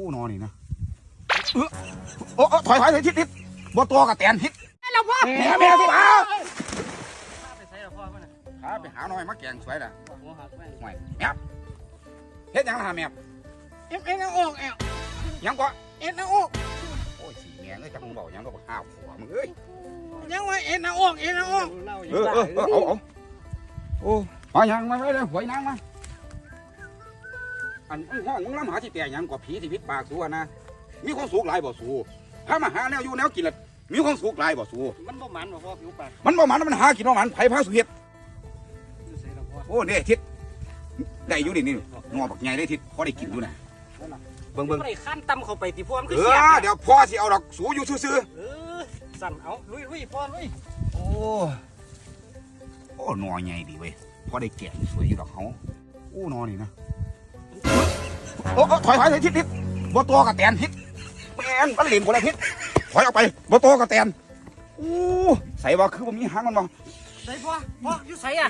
อู้นอนนี่นะเออโอ้ถอยถอยถอยทิศทิศบ่ตัวกับแตนทิศแล้วพ่อแม่แม่ที่มาไปใส่แล้วพ่อมันน่ะหาไปหาหน่อยมาแกงสวยน่ะหัวหักแม่งห่วยแม่เฮ็ดยังล่ะแม่เอ็มเอ็นเอาออกเอ็มยังก็เอ็นเอาออกโอ้ยสีแม่งเอ้ยจังมึงบอกยังก็บอกห้าวผัวมึงเอ้ยยังว่าเอ็นเอาออกเอ็นเอาออกเออเออเอาเอาโอ้หายังมาไว้เลยหวยนางมา อันไอ้ห้องมึงล้ำหาที่แต่หยังกว่าผีที่พิษปากสูอะนะมีความสุขหลายบ่สูถ้ามาหาแนวอยู่แนวกินละมีความสุขหลายบ่สูมันบ่มันบ่พ่อผิวปากมันบ่หมันมันหากินบ่หมันไผพาสุเฮ็ดใส่แล้วพ่อโอ้เด้ทิศได้อยู่ดินี่งอบักใหญ่ได้ทิศพอได้กินอยู่นะเบิ่งเบิ่งไม่ได้ขั้นต่ำเข้าไปที่พ่อมันเอคือเสียอเดี๋ยวพ่อสิเอาดอกสูอยู่ซื่อเออสั่นเอาลุยลุยพ่อลุยๆโอ้โอ้หนอใหญ่ดีเว้ยพอได้แกงสวยอยู่ดอกเขาโอ้หนอนี่นะ โอ้โอ้ถอยถอยถอยทิศทิศบ่ตัวกับแตนทิศแม่นมันเหลี่ยมคนละทิศถอยออกไปบ่ตัวกับแตนโอ้ใส่ว่าคือบ่มีหางมันบ่ใส่พ่อพ่ออยู่ใส่อะ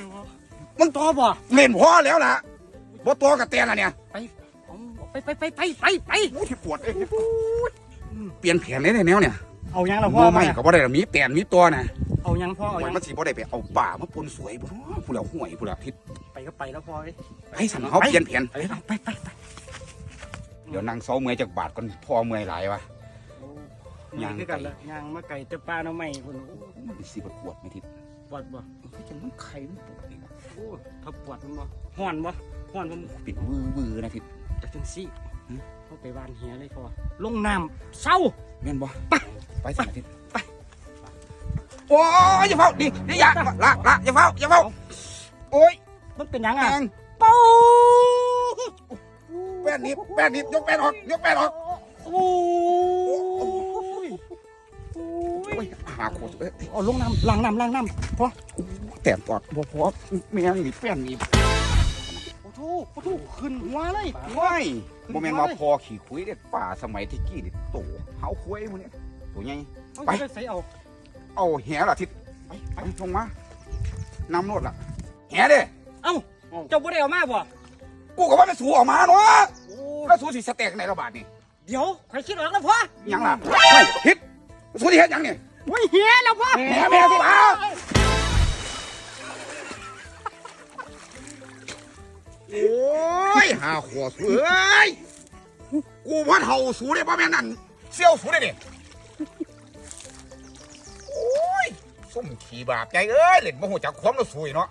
มันต่อบ่เล่นพ่อแล้วล่ะบ่ตัวกับแตนล่ะเนี่ยไปไปไปไปไปไปโอ้ที่ปวดเอ้ยเปลี่ยนแผนเลยในแนวเนี่ยเอายังล่ะโมพ่อไม่ก็บ่ได้ละมีแตนมีตัวนะเอายังพ่อเอาโอ้ยัยงมันสิบ่ได้ไปเอาป่ามาปนสวยบ่เนาะผู้เหล่าห่วยผู้เหล่าทิศไป ก็ไปแล้วพ่อเอ้ยให้สันเขาเปลี่ยนแผนไปเอาไปไปไปเดี๋ยวนั่งเซาเมื่อยจากบาทก่อนพอเมื่อยหลายวะยางคือกันละยางมาไก่เตะปลาเนาะไม่พุ่นมันสิบปวดไหมทิศปวดบ่เฮ้ยจังมันไข่มันปวดนี่นะโอ้ถ้าปวดมันบ่ห่อนบ่ห่อนบ่ปิดวือวือนะทิศจะจังซี่หืมเขาไปบ้านเฮียเลยพ่อลงน้ำเศร้าแม่นบ่ไปไปสิทิศไปโอ้ยอย่าเฝ้าดิดิอย่าละละอย่าเฝ้าอย่าเฝ้าโอ้ย มันเป็นหยังแมอะงปูแป้นนิบแป้นนิบยกแป้นออกยกแป้นออกโอ้ยโอ้ยหาโคตรเอ้ยเอาลงน้ำล้างน้ำล้างน้ำพ่อแต่ปอดบ่พอแม่งนี่แป้นนิบโอ้โหโอ้โหขึ้นหัวเลยว้ายโมเมนต์ว่าพอขี่คุยเด็ดป่าสมัยที่กี้นี่โตเฮาคุยมันเนี่ยตัวใหญ่เอาไปไปใส่เอาเอาแหล่ะทิศไปไปลงมานำรถล่ะแหเด้ เอ้า เจ้าบ่ได้เอามาบ่ กูก็ว่าไปสูออกมาเนาะโอ้แล้วสูสิสเต็กในระบาดนี่เดี๋ยวใครคิดออกแล้วพ่อหยังล่ะเฮ้ยทิศสูที่เฮ็ดหยังนี่ โอ้ยเฮียแล้วพ่อแหแม่ที่มาโอ้ยหาขวสูเอ้ยกูว่าเท่าสูได้ป่ะแม่นั่นเซี่ยวสูได้ดิโอ้ยส้มขี่บาปใจเอ้ยเล่นบ่หูจักความแล้วสูอีเนาะ